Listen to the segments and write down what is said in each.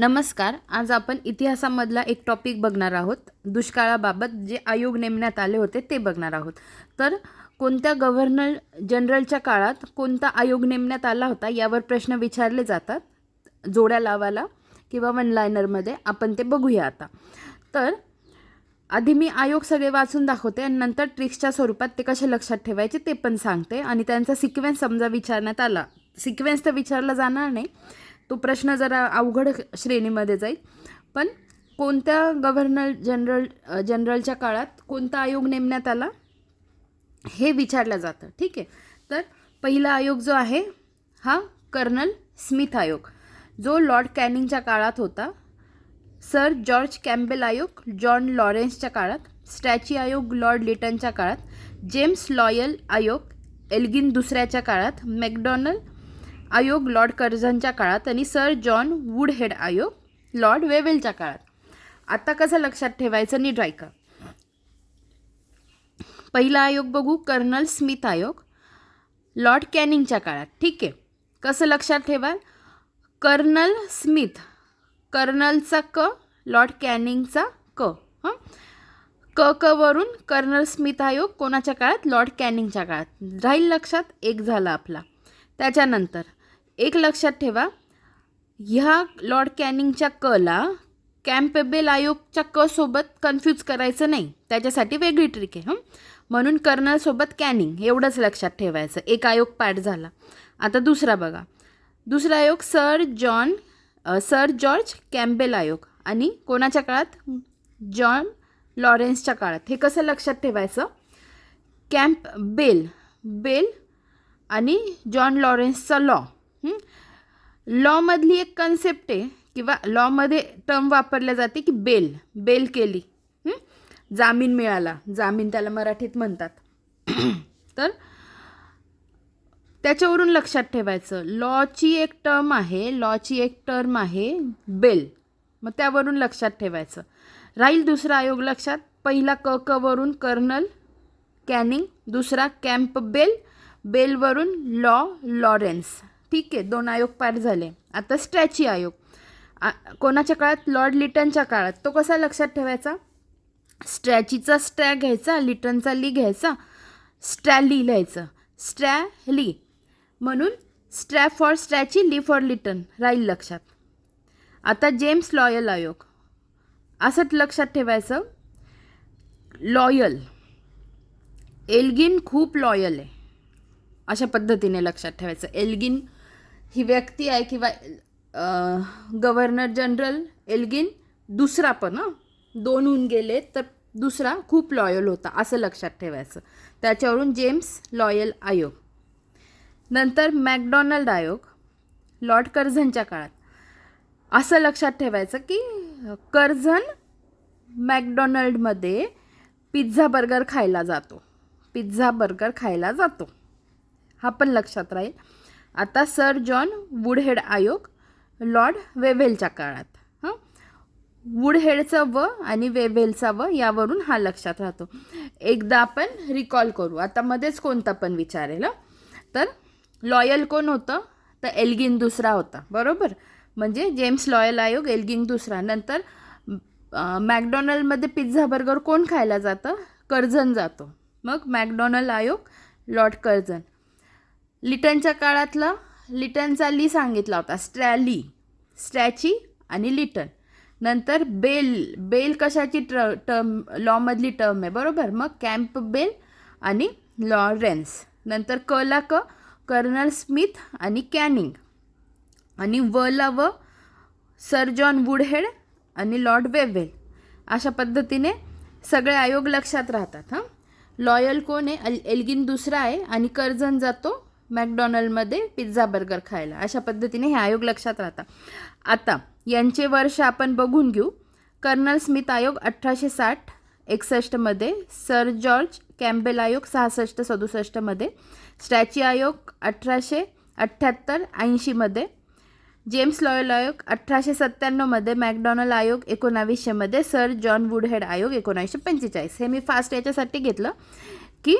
नमस्कार आज आपण इतिहासामधला एक टॉपिक बघणार आहोत. दुष्काळाबाबत जे आयोग नेमण्यात आले होते ते बघणार आहोत. तर कोणत्या गव्हर्नर जनरलच्या काळात कोणता आयोग नेमण्यात आला होता यावर प्रश्न विचारले जातात. जोड्या लावायला किंवा वन लायनरमध्ये आपण ते बघूया आता. तर आधी मी आयोग सगळे वाचून दाखवते आणि नंतर ट्रिक्सच्या स्वरूपात ते कसे लक्षात ठेवायचे ते पण सांगते. आणि त्यांचा सिक्वेन्स समजा विचारण्यात आला सिक्वेन्स तर विचारला जाणार नाही. तो प्रश्न जरा अवघड श्रेणीमध्ये जाईल. पण कोणत्या गव्हर्नर जनरल जनरलच्या काळात कोणता आयोग नेमण्यात आला? हे विचारलं जातं. ठीक आहे? तर पहिला आयोग जो आहे हा कर्नल स्मिथ आयोग. जो लॉर्ड कॅनिंगच्या काळात होता सर जॉर्ज कॅम्बेल आयोग जॉन लॉरेन्सच्या काळात स्टॅची आयोग लॉर्ड लिटनच्या काळात जेम्स लॉयल आयोग एल्गिन दुसऱ्याच्या काळात मॅकडॉनल्ड आयोग लॉर्ड कर्झनच्या काळात आणि सर जॉन वुडहेड आयोग लॉर्ड वेवेलच्या काळात. आता कसं लक्षात ठेवायचं नीट ऐका. पहिला आयोग बघू कर्नल स्मिथ आयोग लॉर्ड कॅनिंगच्या काळात. ठीक आहे. कसं लक्षात ठेवाल? कर्नल स्मिथ कर्नलचा क लॉर्ड कॅनिंगचा क हं? क क वरून कर्नल स्मिथ आयोग कोणाच्या काळात? लॉर्ड कॅनिंगच्या काळात. राहील लक्षात? एक झाला आपला. त्याच्यानंतर एक लक्षात ठेवा. ह्या लॉर्ड कॅनिंगच्या कला कॅम्पेबेल आयोगच्या क सोबत कन्फ्यूज करायचं नाही. त्याच्यासाठी वेगळी ट्रिक आहे हं? म्हणून कर्नलसोबत कॅनिंग एवढंच लक्षात ठेवायचं. एक आयोग पाठ झाला. आता दुसरा बघा. दुसरा आयोग sir John sir George Campbell आयोग. आणि कोणाच्या काळात? जॉन लॉरेन्सच्या काळात. हे कसं लक्षात ठेवायचं? कॅम्प बेल बेल आणि जॉन लॉरेन्सचा लॉ लॉमधली एक कन्सेप्ट आहे किंवा लॉमध्ये टर्म वापरल्या जाते की बेल बेल केली. जामीन मिळाला. जामीन त्याला मराठीत म्हणतात. तर त्याच्यावरून लक्षात ठेवायचं. लॉची एक टर्म आहे लॉची एक टर्म आहे बेल मग त्यावरून लक्षात ठेवायचं. राहील दुसरा आयोग लक्षात. पहिला क क वरून कर्नल कॅनिंग दुसरा कॅम्प बेल बेलवरून लॉ लॉरेन्स ठीक आहे दोन आयोग पार झाले. आता स्टॅची आयोग. आ- कोणाच्या काळात? लॉर्ड लिटनच्या काळात. तो कसा लक्षात ठेवायचा? स्ट्रॅचीचा स्ट्रॅ घ्यायचा लिटनचा ली घ्यायचा स्ट्रॅली लिहायचं. स्ट्रॅली म्हणून स्ट्रॅ फॉर स्ट्रॅची ली फॉर लिटन. राहील लक्षात. आता जेम्स लॉयल आयोग. असंच लक्षात ठेवायचं. लॉयल. एल्गिन खूप लॉयल आहे. अशा पद्धतीने लक्षात ठेवायचं. एल्गिन ही व्यक्ती आहे किंवा गव्हर्नर जनरल एल्गिन दुसरा पण दोन होऊन गेले तर दुसरा खूप लॉयल होता असं लक्षात ठेवायचं. त्याच्यावरून जेम्स लॉयल आयोग. नंतर मॅकडॉनल्ड आयोग लॉर्ड कर्झनच्या काळात. असं लक्षात ठेवायचं की कर्झन मॅकडॉनल्डमध्ये पिझ्झा बर्गर खायला जातो. पिझ्झा बर्गर खायला जातो. हा पण लक्षात राहील. आता सर जॉन वुडहेड आयोग लॉर्ड वेव्हेलच्या काळात. हां? वुडहेडचं व आणि वेव्हेलचा व यावरून हा लक्षात राहतो. एकदा आपण रिकॉल करू. आता मध्येच कोणता पण विचारेल तर लॉयल कोण होतं? तर एल्गिन दुसरा होता. बरोबर? म्हणजे जेम्स लॉयल आयोग एल्गिन दुसरा. नंतर मॅकडॉनल्डमध्ये पिझ्झा बर्गर कोण खायला जातं? कर्झन जातो. मग मॅकडॉनल्ड आयोग लॉर्ड कर्झन. लिटनच्या काळातला लिटनचा ली सांगितला होता स्ट्रॅली स्ट्रॅची आणि लिटन. नंतर बेल बेल कशाची ट्र टर्म लॉमधली टर्म आहे बरोबर? मग कॅम्प बेल आणि लॉरेन्स. नंतर कला क कर्नल स्मिथ आणि कॅनिंग. आणि व ला व सर जॉन वुडहेड आणि लॉर्ड वेवेल अशा पद्धतीने सगळे आयोग लक्षात राहतात हां? लॉयल कोण आहे? एल एल्गिन दुसरा आहे आणि कर्जन जातो मॅकडॉनल्डमध्ये पिझ्झा बर्गर खायला. अशा पद्धतीने हे आयोग लक्षात राहतात आता यांचे वर्ष आपण बघून घेऊ. कर्नल स्मिथ आयोग अठराशे साठ एकसष्टमध्ये सर जॉर्ज कॅम्बेल आयोग सहासष्ट सदुसष्टमध्ये स्टॅच्यू आयोग अठराशे अठ्ठ्याहत्तर ऐंशीमध्ये जेम्स लॉयल आयोग अठराशे सत्त्याण्णवमध्ये मॅकडॉनल्ड आयोग एकोणावीसशेमध्ये सर जॉन वुडहेड आयोग एकोणावीसशे पंचेचाळीस. हे मी फास्ट याच्यासाठी घेतलं की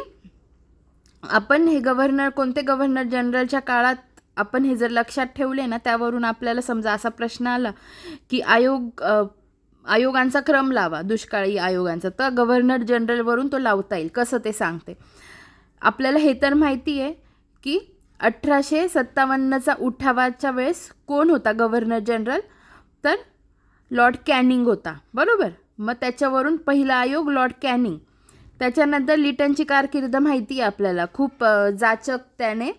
आपण हे गव्हर्नर कोणते गव्हर्नर जनरलच्या काळात आपण हे जर लक्षात ठेवले ना त्यावरून आपल्याला समजा असा प्रश्न आला की आयोग आयोगांचा क्रम लावा दुष्काळी आयोगांचा. तर गव्हर्नर जनरलवरून तो लावता येईल. कसं ते सांगते? आपल्याला हे तर माहिती आहे की अठराशे सत्तावन्नचा उठावाच्या वेळेस कोण होता गव्हर्नर जनरल तर लॉर्ड कॅनिंग होता. बरोबर? मग त्याच्यावरून पहिला आयोग लॉर्ड कॅनिंग त्याच्यानंतर लिटनची कारकीर्द माहिती आहे आपल्याला. खूप जाचक त्याने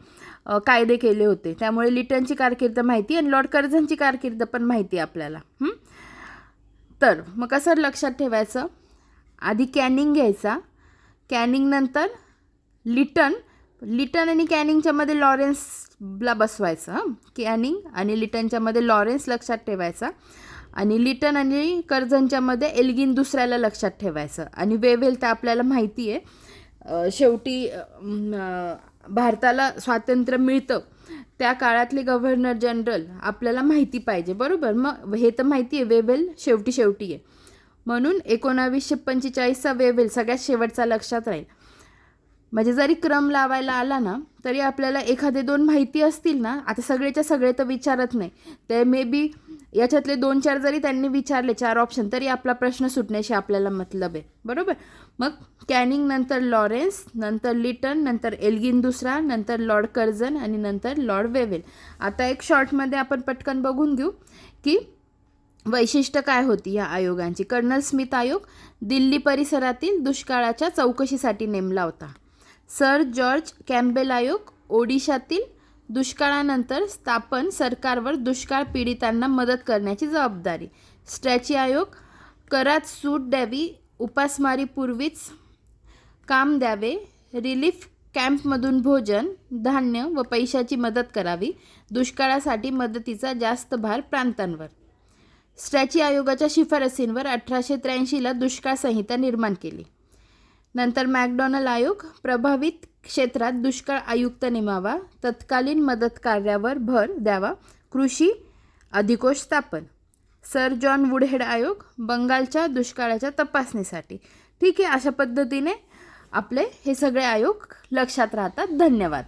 कायदे केले होते. त्यामुळे लिटनची कारकीर्द माहिती आणि लॉर्ड कर्झनची कारकीर्द पण माहिती आहे आपल्याला. तर मग कसं लक्षात ठेवायचं? आधी कॅनिंग घ्यायचा. कॅनिंगनंतर लिटन. लिटन आणि कॅनिंगच्यामध्ये लॉरेन्सला बसवायचं हं? कॅनिंग आणि लिटनच्यामध्ये लॉरेन्स लक्षात ठेवायचा. आणि लिटन आणि कर्झनच्यामध्ये एल्गिन दुसऱ्याला लक्षात ठेवायचं. आणि वेवेल तर आपल्याला माहिती आहे शेवटी भारताला स्वातंत्र्य मिळतं. त्या काळातले गव्हर्नर जनरल आपल्याला माहिती पाहिजे बरोबर? मग हे तर माहिती आहे वेवेल शेवटी शेवटी आहे. म्हणून एकोणावीसशे पंचेचाळीसचा वेवेल सगळ्यात शेवटचा लक्षात राहील. म्हणजे जरी क्रम लावायला आला ना तरी आपल्याला एखादे दोन माहिती असतील ना आता सगळेच्या सगळे तर विचारत नाही. ते मे बी याच्यातले दोन चार जरी त्यांनी विचारले चार ऑप्शन तरी आपला प्रश्न सुटण्याशी आपल्याला मतलब आहे. बरोबर? मग कॅनिंग नंतर लॉरेन्स नंतर लिटन नंतर एल्गिन दुसरा नंतर लॉर्ड कर्झन आणि नंतर लॉर्ड वेवेल आता एक शॉर्टमध्ये आपण पटकन बघून घेऊ की वैशिष्ट्य काय होती या आयोगांची. कर्नल स्मिथ आयोग दिल्ली परिसरातील दुष्काळाच्या चौकशीसाठी नेमला होता. सर जॉर्ज कॅम्बेल आयोग ओडिशातील दुष्काळानंतर स्थापन सरकारवर दुष्काळ पीडितांना मदत करण्याची जबाबदारी. स्ट्रॅची आयोग करात सूट द्यावी उपासमारीपूर्वीच काम द्यावे रिलीफ कॅम्पमधून भोजन धान्य व पैशाची मदत करावी दुष्काळासाठी मदतीचा जास्त भार प्रांतांवर. स्ट्रॅची आयोगाच्या शिफारसींवर अठराशे त्र्याऐंशीला दुष्काळ संहिता निर्माण केली. नंतर मॅकडॉनल आयोग प्रभावित क्षेत्रात दुष्काळ आयुक्त नेमावा. तत्कालीन मदत कार्यावर भर द्यावा. कृषी अधिकोष स्थापन. सर जॉन वुडहेड आयोग बंगालच्या दुष्काळाच्या तपासणीसाठी. ठीक आहे अशा पद्धतीने आपले हे सगळे आयोग लक्षात राहतात. धन्यवाद.